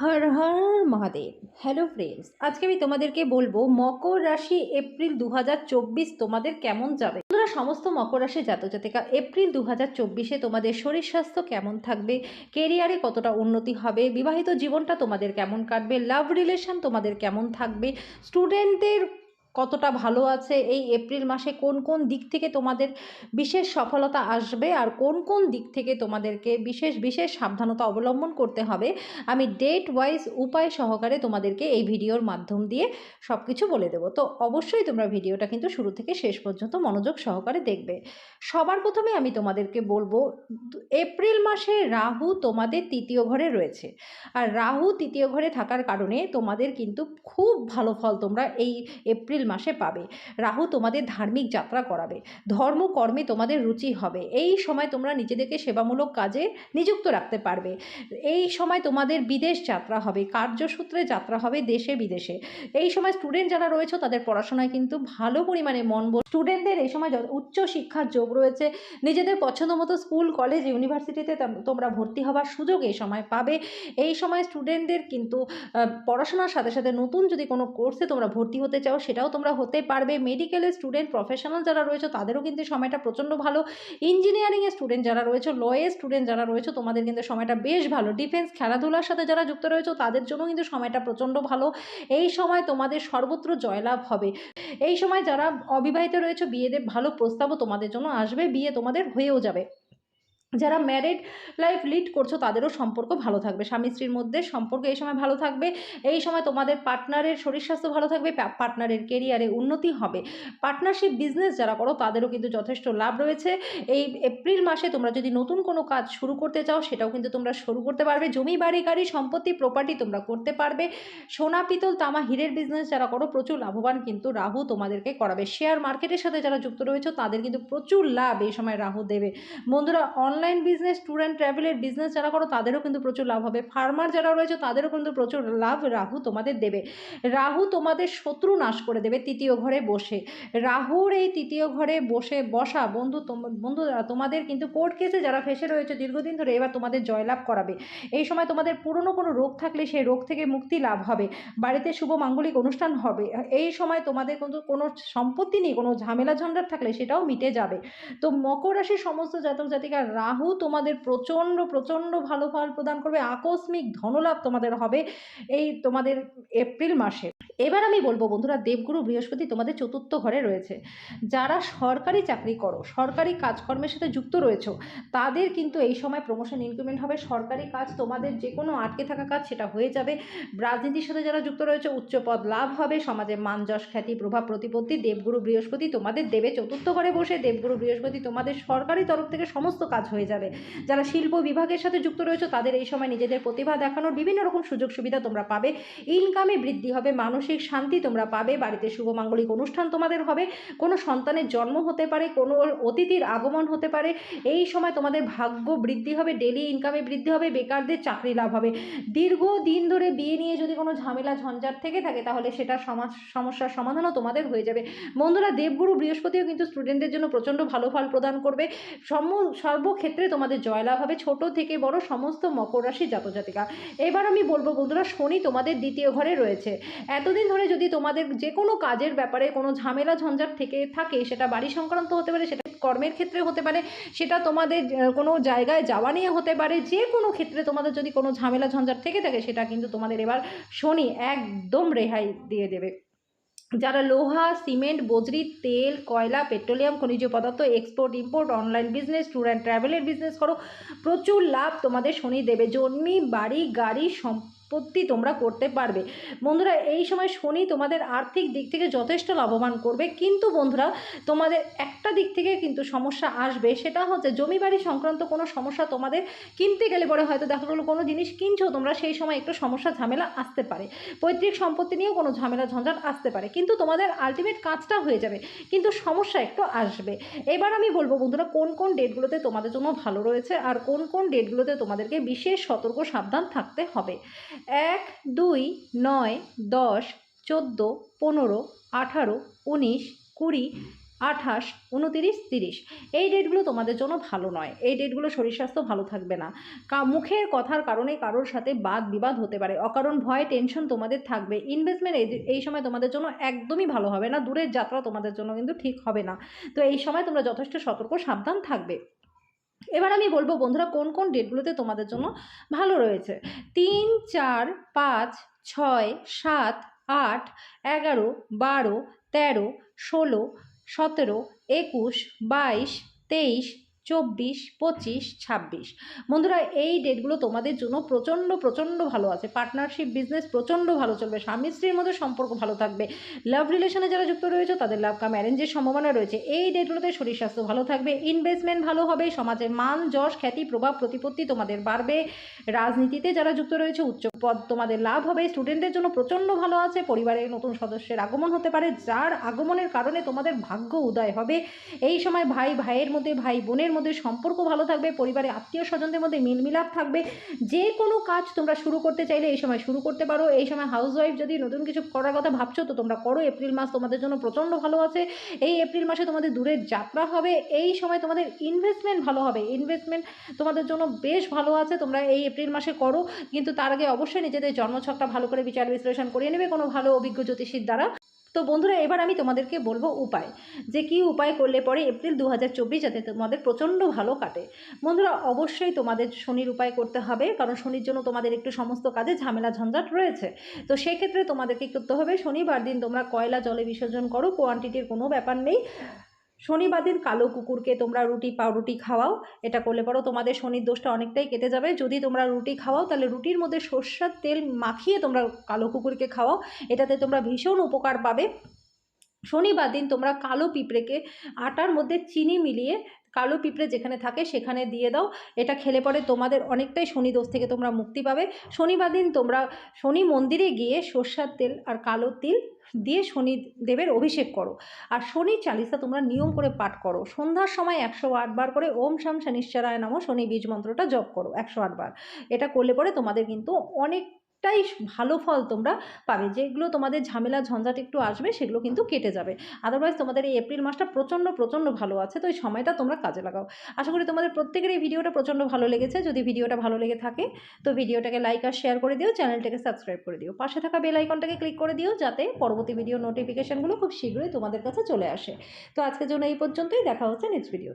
Har Har Mahadev. Hello friends আজকে আমি তোমাদেরকে বলব মকর রাশি এপ্রিল দু হাজার চব্বিশ তোমাদের কেমন যাবে? তোমরা সমস্ত মকর রাশি জাতজাতিকা এপ্রিল দু হাজার চব্বিশে তোমাদের শরীর স্বাস্থ্য কেমন থাকবে? কেরিয়ারে কতটা উন্নতি হবে? বিবাহিত জীবনটা তোমাদের কেমন কাটবে? লাভ রিলেশন তোমাদের কেমন থাকবে? স্টুডেন্টদের কতটা ভালো আছে, এই এপ্রিল মাসে কোন কোন দিক থেকে তোমাদের বিশেষ সফলতা আসবে আর কোন কোন দিক থেকে তোমাদেরকে বিশেষ বিশেষ সাবধানতা অবলম্বন করতে হবে, আমি ডেট ওয়াইজ উপায় সহকারে তোমাদেরকে এই ভিডিওর মাধ্যম দিয়ে সব কিছু বলে দেবো। তো অবশ্যই তোমরা ভিডিওটা কিন্তু শুরু থেকে শেষ পর্যন্ত মনোযোগ সহকারে দেখবে। সবার প্রথমে আমি তোমাদেরকে বলব, এপ্রিল মাসে রাহু তোমাদের তৃতীয় ঘরে রয়েছে। আর রাহু তৃতীয় ঘরে থাকার কারণে তোমাদের কিন্তু খুব ভালো ফল তোমরা এই এপ্রিল মাসে পাবে। রাহু তোমাদের ধার্মিক যাত্রা করাবে। ধর্ম, কর্মে তোমাদের রুচি হবে। এই সময় তোমরা নিজেদেরকে সেবামূলক কাজে নিযুক্ত রাখতে পারবে। এই সময় তোমাদের বিদেশ যাত্রা হবে, কার্যসূত্রে যাত্রা হবে দেশে, বিদেশে। এই সময় স্টুডেন্ট যারা রয়েছে, তাদের পড়াশোনায় কিন্তু ভালো পরিমাণে মন স্টুডেন্টদের এই সময় উচ্চ শিক্ষার যোগ রয়েছে, নিজেদের পছন্দ মতো স্কুল কলেজ ইউনিভার্সিটিতে তোমরা ভর্তি হওয়ার সুযোগ এই সময় পাবে। এই সময় স্টুডেন্টদের কিন্তু পড়াশোনার সাথে সাথে নতুন যদি কোনো কোর্সে তোমরা ভর্তি হতে চাও, সেটাও তোমরা হতে পারবে। মেডিকেলের স্টুডেন্ট প্রফেশনাল যারা রয়েছে, তাদেরও কিন্তু সময়টা প্রচণ্ড ভালো। ইঞ্জিনিয়ারিংয়ের স্টুডেন্ট যারা রয়েছে লয়ের স্টুডেন্ট যারা রয়েছে, তোমাদের কিন্তু সময়টা বেশ ভালো। ডিফেন্স খেলাধুলার সাথে যারা যুক্ত রয়েছে, তাদের জন্য কিন্তু সময়টা প্রচণ্ড ভালো। এই সময় তোমাদের সর্বত্র জয়লাভ হবে। এই সময় যারা অবিবাহিত রয়েছে, বিয়েদের ভালো প্রস্তাবও তোমাদের জন্য আসবে। বিয়ে তোমাদের হয়েও যাবে। যারা ম্যারিড লাইফ লিড করছ, তাদেরও সম্পর্ক ভালো থাকবে। স্বামী স্ত্রীর মধ্যে সম্পর্ক এই সময় ভালো থাকবে। এই সময় তোমাদের পার্টনারের শরীর স্বাস্থ্য ভালো থাকবে পার্টনারের কেরিয়ারে উন্নতি হবে। পার্টনারশিপ বিজনেস যারা করো, তাদেরও কিন্তু যথেষ্ট লাভ রয়েছে। এই এপ্রিল মাসে তোমরা যদি নতুন কোনো কাজ শুরু করতে চাও, সেটাও কিন্তু তোমরা শুরু করতে পারবে। জমি, বাড়ি, গাড়ি, সম্পত্তি প্রপার্টি তোমরা করতে পারবে। সোনা, পিতল, তামা, হীরের বিজনেস যারা করো, প্রচুর লাভবান কিন্তু রাহু তোমাদেরকে করাবে। শেয়ার মার্কেটের সাথে যারা যুক্ত রয়েছে, তাদের কিন্তু প্রচুর লাভ এই সময় রাহু দেবে। বন্ধুরা অনলাইন বিজনেস ট্যুর অ্যান্ড ট্রাভেলের বিজনেস যারা করো, তাদেরও কিন্তু প্রচুর লাভ হবে। ফার্মার যারা রয়েছে, তাদেরও কিন্তু প্রচুর লাভ রাহু তোমাদের দেবে। রাহু তোমাদের শত্রু নাশ করে দেবে তৃতীয় ঘরে বসে। রাহুর এই তৃতীয় ঘরে বসে বসা বন্ধু বন্ধুরা তোমাদের কিন্তু কোর্ট কেসে যারা ফেসে রয়েছে দীর্ঘদিন ধরে, এবার তোমাদের জয়লাভ করাবে। এই সময় তোমাদের পুরনো কোনো রোগ থাকলে সেই রোগ থেকে মুক্তি লাভ হবে। বাড়িতে শুভ মাঙ্গলিক অনুষ্ঠান হবে। এই সময় তোমাদের কিন্তু কোনো সম্পত্তি নেই, কোনো ঝামেলা ঝঞ্ঝাট থাকলে সেটাও মিটে যাবে। তো মকর রাশির সমস্ত জাতক জাতিকা রাহু তোমাদের প্রচণ্ড প্রচণ্ড ভালো ফল প্রদান করবে। আকস্মিক ধনলাভ তোমাদের হবে এই তোমাদের এপ্রিল মাসে। এবার আমি বলব বন্ধুরা, দেবগুরু বৃহস্পতি তোমাদের চতুর্থ ঘরে রয়েছে। যারা সরকারি চাকরি করো, সরকারি কাজকর্মের সাথে যুক্ত রয়েছো, তাদের কিন্তু এই সময় প্রমোশন ইনক্রিমেন্ট হবে। সরকারি কাজ তোমাদের যে কোনো আটকে থাকা কাজ সেটা হয়ে যাবে। রাজনীতির সাথে যারা যুক্ত রয়েছে উচ্চ পদ লাভ হবে, সমাজে মান যশ, খ্যাতি, প্রভাব, প্রতিপত্তি দেবগুরু বৃহস্পতি তোমাদের দেবে। চতুর্থ ঘরে বসে দেবগুরু বৃহস্পতি তোমাদের সরকারি তরফ থেকে সমস্ত কাজ হয়ে যাবে। যারা শিল্প বিভাগের সাথে যুক্ত রয়েছে, তাদের এই সময় নিজেদের প্রতিভা দেখানোর বিভিন্ন রকম সুযোগ সুবিধা তোমরা পাবে। ইনকামে বৃদ্ধি হবে মানসিক শান্তি তোমরা পাবে, বাড়িতে শুভ মাঙ্গলিক অনুষ্ঠান তোমাদের হবে, কোনো সন্তানের জন্ম হতে পারে, কোনো অতিথির আগমন হতে পারে, এই সময় তোমাদের ভাগ্য বৃদ্ধি হবে ডেলি ইনকামে বৃদ্ধি হবে, বেকারদের চাকরি লাভ হবে। দীর্ঘ দিন ধরে বিয়ে নিয়ে যদি কোনো ঝামেলা, ঝঞ্ঝাট থেকে থাকে, তাহলে সেটা সমস্যার সমাধানও তোমাদের হয়ে যাবে। বন্ধুরা, দেবগুরু বৃহস্পতিও কিন্তু স্টুডেন্টদের জন্য প্রচণ্ড ভালো ফল প্রদান করবে। সম, সর্বক্ষেত্রে তোমাদের জয়লাভ হবে, ছোট থেকে বড় সমস্ত মকর রাশি জাতজাতিকা। এবার আমি বলব বন্ধুরা, শনি তোমাদের দ্বিতীয় ঘরে রয়েছে। এতদিন ধরে যদি তোমাদের যে কোনো কাজের ব্যাপারে কোনো ঝামেলা ঝঞ্ঝাট থেকে থাকে, সেটা বাড়ি সংক্রান্ত হতে পারে, সেটা কর্মের ক্ষেত্রে হতে পারে, সেটা তোমাদের কোনো জায়গায় যাওয়া নিয়ে হতে পারে যে কোনো ক্ষেত্রে তোমাদের যদি কোনো ঝামেলা ঝঞ্ঝাট থেকে থাকে, সেটা কিন্তু তোমাদের এবার শনি একদম রেহাই দিয়ে দেবে। যারা লোহা, সিমেন্ট, বজরি, তেল, কয়লা, পেট্রোলিয়াম, খনিজ পদার্থ export import online business tour and ট্রাভেলের বিজনেস করো, প্রচুর লাভ তোমাদের শনি দেবে। জমি, বাড়ি, গাড়ি সম্পত্তি তোমরা করতে পারবে। বন্ধুরা, এই সময় শনি তোমাদের আর্থিক দিক থেকে যথেষ্ট লাভবান করবে। কিন্তু বন্ধুরা, তোমাদের একটা দিক থেকে কিন্তু সমস্যা আসবে। সেটা হচ্ছে জমি বাড়ি সংক্রান্ত কোনো সমস্যা তোমাদের কিনতে গেলে পরে হয়তো দেখা গেলো কোনো জিনিস কিনছো, তোমরা সেই সময় একটু সমস্যা, ঝামেলা আসতে পারে। পৈতৃক সম্পত্তি নিয়েও কোনো ঝামেলা, ঝঞ্ঝাট আসতে পারে। কিন্তু তোমাদের আলটিমেট কাজটা হয়ে যাবে। কিন্তু সমস্যা একটু আসবে। এবার আমি বলব বন্ধুরা, কোন কোন ডেটগুলোতে তোমাদের জন্য ভালো রয়েছে? আর কোন কোন ডেটগুলোতে তোমাদেরকে বিশেষ সতর্ক, সাবধান থাকতে হবে? এক, দুই, নয়, দশ, চোদ্দ, পনেরো, আঠারো, উনিশ, কুড়ি, আঠাশ, উনতিরিশ, তিরিশ। এই ডেটগুলো তোমাদের জন্য ভালো নয়। এই ডেটগুলো শরীর স্বাস্থ্য ভালো থাকবে না। মুখের কথার কারণে কারোর সাথে বাদ বিবাদ হতে পারে। অকারণ ভয় টেনশন তোমাদের থাকবে। ইনভেস্টমেন্ট এই সময় তোমাদের জন্য একদমই ভালো হবে না। দূরের যাত্রা তোমাদের জন্য কিন্তু ঠিক হবে না। তো এই সময় তোমরা যথেষ্ট সতর্ক, সাবধান থাকবে। এবার আমি বলব, বন্ধুরা, কোন কোন ডেটগুলোতে তোমাদের জন্য ভালো রয়েছে? তিন, চার, পাঁচ, ছয়, সাত, আট, এগারো, বারো, তেরো, ষোলো, সতেরো, একুশ, বাইশ, তেইশ চব্বিশ, পঁচিশ, ছাব্বিশ। বন্ধুরা, এই ডেটগুলো তোমাদের জন্য প্রচণ্ড প্রচণ্ড ভালো আছে। পার্টনারশিপ, বিজনেস প্রচণ্ড ভালো চলবে। স্বামী, স্ত্রীর মধ্যে সম্পর্ক ভালো থাকবে। লাভ রিলেশনে যারা যুক্ত রয়েছে, তাদের লাভ কাম অ্যারেঞ্জের সম্ভাবনা রয়েছে। এই ডেটগুলোতে শরীর স্বাস্থ্য ভালো থাকবে ইনভেস্টমেন্ট ভালো হবে, সমাজের মান, যশ, খ্যাতি, প্রভাব, প্রতিপত্তি তোমাদের বাড়বে। রাজনীতিতে যারা যুক্ত রয়েছে, উচ্চ পদ তোমাদের লাভ হবে। স্টুডেন্টদের জন্য প্রচণ্ড ভালো আছে। পরিবারের নতুন সদস্যের আগমন হতে পারে, যার আগমনের কারণে তোমাদের ভাগ্য উদয় হবে। এই সময় ভাই, ভাইয়ের মধ্যে, ভাই বোনের মধ্যে সম্পর্ক ভালো থাকবে, পরিবারে আত্মীয় স্বজনদের মধ্যে মিলমিলাপ থাকবে, যে কোনো কাজ তোমরা শুরু করতে চাইলে এই সময় শুরু করতে পারো। এই সময় হাউসওয়াইফ যদি নতুন কিছু করার কথা ভাবছ, তো তোমরা করো। এপ্রিল মাস তোমাদের জন্য প্রচণ্ড ভালো আছে। এই এপ্রিল মাসে তোমাদের দূরের যাত্রা হবে। এই সময় তোমাদের ইনভেস্টমেন্ট ভালো হবে। ইনভেস্টমেন্ট তোমাদের জন্য বেশ ভালো আছে। তোমরা এই এপ্রিল মাসে করো। কিন্তু তার আগে অবশ্যই নিজেদের জন্মছকটা ভালো করে বিচার বিশ্লেষণ করিয়ে নেবে কোনো ভালো অভিজ্ঞ জ্যোতিষীর দ্বারা। তো বন্ধুরা, এবার আমি তোমাদেরকে বলব উপায়। যে কি উপায় করলে পরে এপ্রিল দু হাজার চব্বিশ যাতে তোমাদের প্রচণ্ড ভালো কাটে। বন্ধুরা, অবশ্যই তোমাদের শনির উপায় করতে হবে, কারণ শনির জন্য তোমাদের একটু সমস্ত কাজে ঝামেলা ঝঞ্ঝাট রয়েছে। তো সেক্ষেত্রে তোমাদেরকে করতে হবে, শনিবার দিন তোমরা কয়লা জলে বিসর্জন করো কোয়ান্টিটির কোনো ব্যাপার নেই। শনিবার দিন কালো কুকুরকে তোমরা রুটি, পাউরুটি খাওয়াও। এটা করলে পরও তোমাদের শনির দোষটা অনেকটাই কেটে যাবে। যদি তোমরা রুটি খাওয়াও, তাহলে রুটির মধ্যে সর্ষার তেল মাখিয়ে তোমরা কালো কুকুরকে খাওয়াও। এটাতে তোমরা ভীষণ উপকার পাবে। শনিবার দিন তোমরা কালো পিঁপড়েকে আটার মধ্যে চিনি মিলিয়ে কালো পিঁপড়ে যেখানে থাকে সেখানে দিয়ে দাও। এটা খেলে পরে তোমাদের অনেকটাই শনি দোষ থেকে তোমরা মুক্তি পাবে। শনিবার দিন তোমরা শনি মন্দিরে গিয়ে সর্ষার তেল আর কালো তিল দিয়ে শনি দেবের অভিষেক করো। আর শনি চালিসা তোমরা নিয়ম করে পাঠ করো। সন্ধ্যার সময় একশো আটবার করে ওম শাম শনিশ্চরায় নামো শনি বীজ মন্ত্রটা জপ করো একশো আটবার এটা করলে পরে তোমাদের কিন্তু অনেকটাই ভালো ফল তোমরা পাবে। যেগুলো তোমাদের ঝামেলা, ঝঞ্ঝাট একটু আসবে, সেগুলো কিন্তু কেটে যাবে। আদারওয়াইজ তোমাদের এই এপ্রিল মাসটা প্রচণ্ড প্রচণ্ড ভালো আছে। তো এই সময়টা তোমরা কাজে লাগাও। আশা করি তোমাদের প্রত্যেকের এই ভিডিওটা প্রচণ্ড ভালো লেগেছে। যদি ভিডিওটা ভালো লেগে থাকে, তো ভিডিওটাকে লাইক আর শেয়ার করে দিও। চ্যানেলটাকে সাবস্ক্রাইব করে দিও। পাশে থাকা বেল আইকনটাকে ক্লিক করে দিও, যাতে পরবর্তী ভিডিও নোটিফিকেশানগুলো খুব শীঘ্রই তোমাদের কাছে চলে আসে। তো আজকের জন্য এই পর্যন্তই। দেখা হচ্ছে নেক্সট ভিডিও